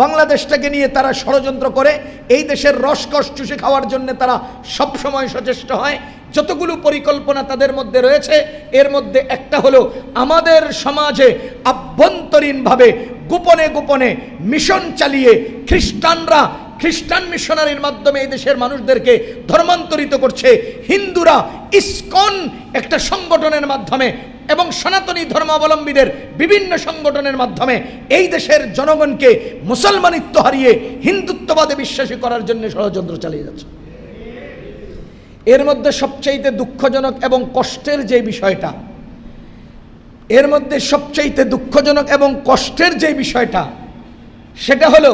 বাংলাদেশটাকে নিয়ে তারা ষড়যন্ত্র করে, এই দেশের রসকস চুষে খাওয়ার জন্য তারা সবসময় সচেষ্ট হয়। যতগুলো পরিকল্পনা তাদের মধ্যে রয়েছে, এর মধ্যে একটা হলো আমাদের সমাজে আভ্যন্তরীণভাবে গোপনে গোপনে মিশন চালিয়ে খ্রিস্টানরা খ্রিস্টান মিশনারির মাধ্যমে এই দেশের মানুষদেরকে ধর্মান্তরিত করছে। হিন্দুরা ইসকন একটা সংগঠনের মাধ্যমে এবং সনাতনী ধর্মাবলম্বীদের বিভিন্ন সংগঠনের মাধ্যমে এই দেশের জনগণকে মুসলমানিত্ব হারিয়ে হিন্দুত্ববাদে বিশ্বাসী করার জন্য ষড়যন্ত্র চালিয়ে যাচ্ছে। এর মধ্যে সবচাইতে দুঃখজনক এবং কষ্টের যে বিষয়টা, এর মধ্যে সবচাইতে দুঃখজনক এবং কষ্টের যে বিষয়টা, সেটা হলো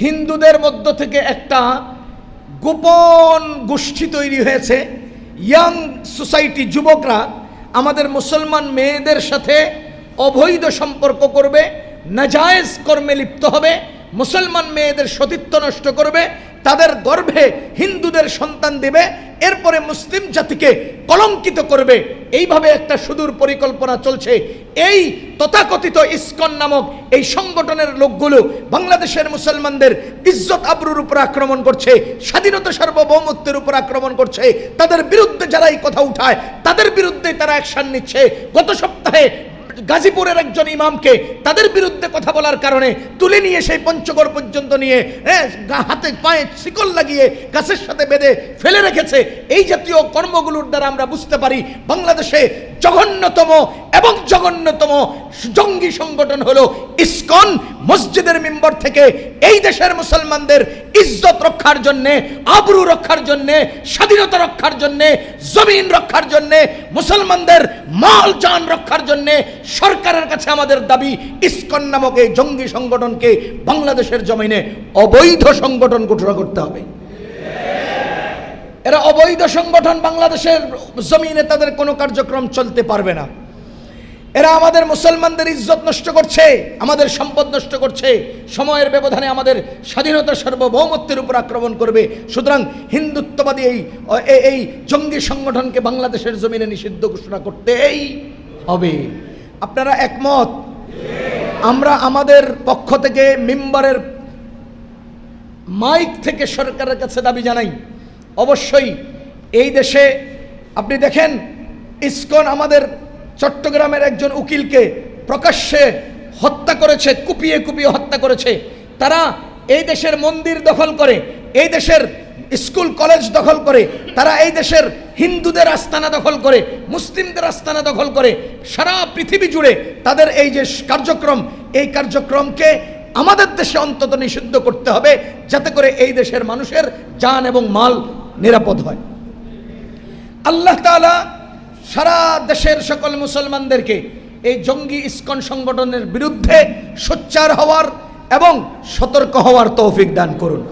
হিন্দুদের মধ্য থেকে একটা গোপন গোষ্ঠী তৈরি হয়েছে। ইয়াং সোসাইটি যুবকরা আমাদের মুসলমান মেয়েদের সাথে অবৈধ সম্পর্ক করবে, নাজায়েজ কর্মে লিপ্ত হবে, মুসলমান মেয়েদের সতীত্ব নষ্ট করবে, তাদের গর্ভে হিন্দুদের সন্তান দেবে, এরপরে মুসলিম জাতিকে কলঙ্কিত করবে। এইভাবে একটা সুদূর পরিকল্পনা চলছে। এই তথাকথিত ইস্কন নামক এই সংগঠনের লোকগুলো বাংলাদেশের মুসলমানদের ইজ্জত আবরুর উপর আক্রমণ করছে, স্বাধীনতা সার্বভৌমত্বের উপর আক্রমণ করছে, তাদের বিরুদ্ধে যারা এই কথা উঠায়, তাদের বিরুদ্ধে তারা অ্যাকশন নিচ্ছে। গত সপ্তাহে গাজীপুরের একজন ইমামকে তাদের বিরুদ্ধে কথা বলার কারণে তুলে নিয়ে সেই পঞ্চগড় পর্যন্ত নিয়ে হাতে পায়ে শিকল লাগিয়ে গাছের সাথে বেঁধে ফেলে রেখেছে। এই জাতীয় কর্মগুলোর দ্বারা আমরা বুঝতে পারি, বাংলাদেশে জঘন্যতম এবং জঘন্যতম জঙ্গি সংগঠন হলো ইসকন, মসজিদের মেম্বর থেকে এই দেশের মুসলমানদের ইজ্জত রক্ষার জন্যে, আবরু রক্ষার জন্যে, স্বাধীনতা রক্ষার জন্যে, জমিন রক্ষার জন্যে, মুসলমানদের মাল জান রক্ষার জন্যে সরকারের কাছে আমাদের দাবি, ইসকন নামক এই জঙ্গি সংগঠনকে বাংলাদেশের জমিনে অবৈধ সংগঠন ঘোষণা করতে হবে। এরা অবৈধ সংগঠন বাংলাদেশের জমিনে তাদের কোনো কার্যক্রম চলতে পারবে না। এরা আমাদের মুসলমানদের ইজ্জত নষ্ট করছে, আমাদের সম্পদ নষ্ট করছে, সময়ের ব্যবধানে আমাদের স্বাধীনতা সার্বভৌমত্বের উপর আক্রমণ করবে। সুতরাং হিন্দুত্ববাদী এই এই জঙ্গি সংগঠনকে বাংলাদেশের জমিনে নিষিদ্ধ ঘোষণা করতেই হবে। আপনারা একমত? আমরা আমাদের পক্ষ থেকে মেম্বারের মাইক থেকে সরকারের কাছে দাবি জানাই। অবশ্যই এই দেশে, আপনি দেখেন, ইসকন আমাদের চট্টগ্রামের একজন উকিলকে প্রকাশ্যে হত্যা করেছে, কুপিয়ে কুপিয়ে হত্যা করেছে। তারা এই দেশের মন্দির দখল করে, এই দেশের স্কুল, কলেজ দখল করে, তারা এই দেশের হিন্দুদের আস্তানা দখল করে, মুসলিমদের আস্তানা দখল করে, সারা পৃথিবী জুড়ে তাদের এই যে কার্যক্রম, এই কার্যক্রমকে আমাদের দেশে অন্তত নিষিদ্ধ করতে হবে, যাতে করে এই দেশের মানুষের যান এবং মাল নিরাপদ হয়। আল্লাহ তাআলা সারা দেশের সকল মুসলমানদেরকে এই জঙ্গি ইস্কন সংগঠনের বিরুদ্ধে সোচ্চার হওয়ার এবং সতর্ক হওয়ার তৌফিক দান করুন।